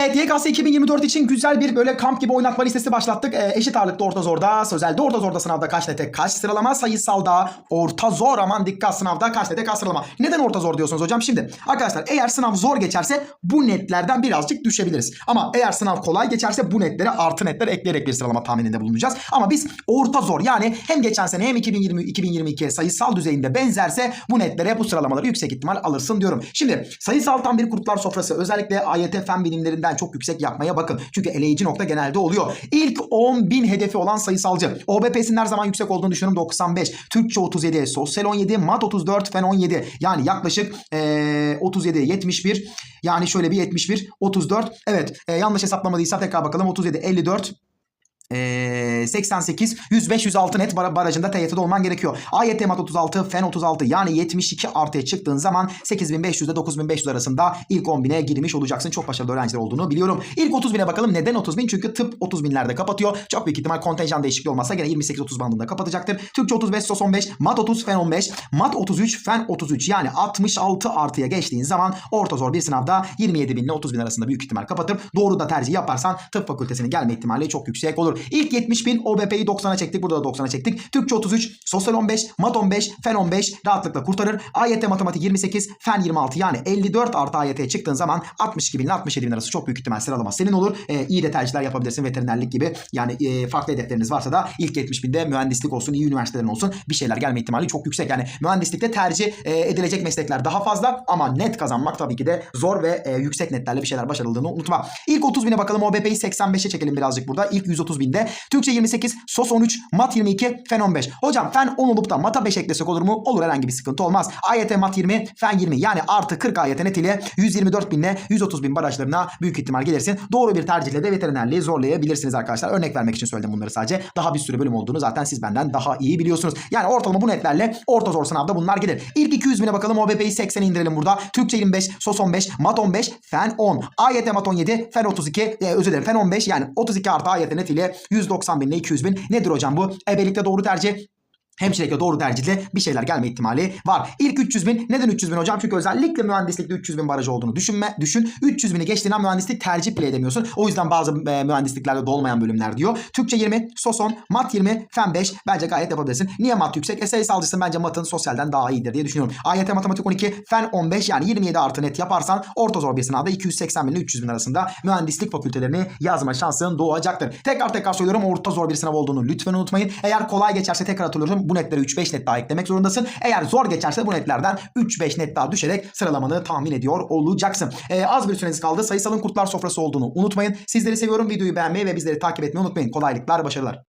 YKS 2024 için güzel bir böyle kamp gibi oynatma listesi başlattık. Ee, eşit ağırlıkta orta zorda, sözelde orta zorda sınavda kaç nete kaç sıralama, sayısalda orta zor aman dikkat sınavda kaç nete kaç sıralama. Neden orta zor diyorsunuz hocam? Şimdi arkadaşlar eğer sınav zor geçerse bu netlerden birazcık düşebiliriz. Ama eğer sınav kolay geçerse bu netlere artı netler ekleyerek bir sıralama tahmininde bulunacağız. Ama biz orta zor yani hem geçen sene hem 2020 2022 sayısal düzeyinde benzerse bu netlere bu sıralamaları yüksek ihtimal alırsın diyorum. Şimdi sayısal tam bir kurtlar sofrası özellikle AYT fen bilimlerinden çok yüksek yapmaya bakın. Çünkü eleyici nokta genelde oluyor. İlk 10 bin hedefi olan sayısalcı. OBP'sinin her zaman yüksek olduğunu düşünüyorum 95. Türkçe 37, sosyal 17, mat 34, fen 17. Yani yaklaşık eee 37, 71. Yani şöyle bir 71, 34. Evet eee, yanlış hesaplamadıysa tekrar bakalım. 37, 54, ee, 88, 105, 106 net bar- barajında TYT'de olman gerekiyor. AYT mat 36, fen 36 yani 72 artıya çıktığın zaman 8500 ile 9500 arasında ilk 10 bine girmiş olacaksın. Çok başarılı öğrenciler olduğunu biliyorum. İlk 30 bine bakalım. Neden 30 bin? Çünkü tıp 30 binlerde kapatıyor. Çok büyük ihtimal kontenjan değişikliği olmazsa gene 28-30 bandında kapatacaktır. Türkçe 35, SOS 15, mat 30, fen 15, mat 33, fen 33 yani 66 artıya geçtiğin zaman orta zor bir sınavda 27 bin ile 30 bin arasında büyük ihtimal kapatır. Doğru da tercih yaparsan tıp fakültesinin gelme ihtimali çok yüksek olur. İlk 70 bin OBP'yi 90'a çektik. Burada da 90'a çektik. Türkçe 33, sosyal 15, mat 15, fen 15 rahatlıkla kurtarır. AYT matematik 28, fen 26 yani 54 artı AYT'ye çıktığın zaman 62 bin ile 67 bin arası çok büyük ihtimal sıralama senin olur. Ee, iyi de tercihler yapabilirsin veterinerlik gibi. Yani e, farklı hedefleriniz varsa da ilk 70 binde mühendislik olsun, iyi üniversitelerin olsun bir şeyler gelme ihtimali çok yüksek. Yani mühendislikte tercih e, edilecek meslekler daha fazla ama net kazanmak tabii ki de zor ve e, yüksek netlerle bir şeyler başarıldığını unutma. İlk 30 bine bakalım OBP'yi 85'e çekelim birazcık burada. İlk 130 binde Türkçe 28, SOS 13, Mat 22, Fen 15. Hocam Fen 10 olup da Mat'a 5 eklesek olur mu? Olur herhangi bir sıkıntı olmaz. AYT Mat 20, Fen 20 yani artı 40 AYT net ile 124 binle 130 bin barajlarına büyük ihtimal gelirsin. Doğru bir tercihle de veterinerliği zorlayabilirsiniz arkadaşlar. Örnek vermek için söyledim bunları sadece. Daha bir sürü bölüm olduğunu zaten siz benden daha iyi biliyorsunuz. Yani ortalama bu netlerle orta zor sınavda bunlar gelir. İlk 200 bine bakalım OBP'yi 80'e indirelim burada. Türkçe 25, SOS 15, Mat 15, Fen 10. AYT Mat 17, Fen 32, e, özür dilerim Fen 15 yani 32 artı AYT net ile 190 bin ile 200 bin. Nedir hocam bu? Ebelikte doğru tercih. Hemşirelikle doğru tercihle bir şeyler gelme ihtimali var. İlk 300 bin. Neden 300 bin hocam? Çünkü özellikle mühendislikte 300 bin barajı olduğunu düşünme, düşün. 300 bini geçtiğin an mühendislik tercih bile edemiyorsun. O yüzden bazı e, mühendisliklerde dolmayan bölümler diyor. Türkçe 20, sos 10, mat 20, fen 5. Bence gayet yapabilirsin. Niye mat yüksek? E sayısalcısın bence matın sosyalden daha iyidir diye düşünüyorum. AYT matematik 12, fen 15 yani 27 artı net yaparsan orta zor bir sınavda 280 bin ile 300 bin arasında mühendislik fakültelerini yazma şansın doğacaktır. Tekrar tekrar söylüyorum orta zor bir sınav olduğunu lütfen unutmayın. Eğer kolay geçerse tekrar hatırlıyorum bu netlere 3-5 net daha eklemek zorundasın. Eğer zor geçerse bu netlerden 3-5 net daha düşerek sıralamanı tahmin ediyor olacaksın. Ee, az bir süreniz kaldı. Sayısalın kurtlar sofrası olduğunu unutmayın. Sizleri seviyorum. Videoyu beğenmeyi ve bizleri takip etmeyi unutmayın. Kolaylıklar, başarılar.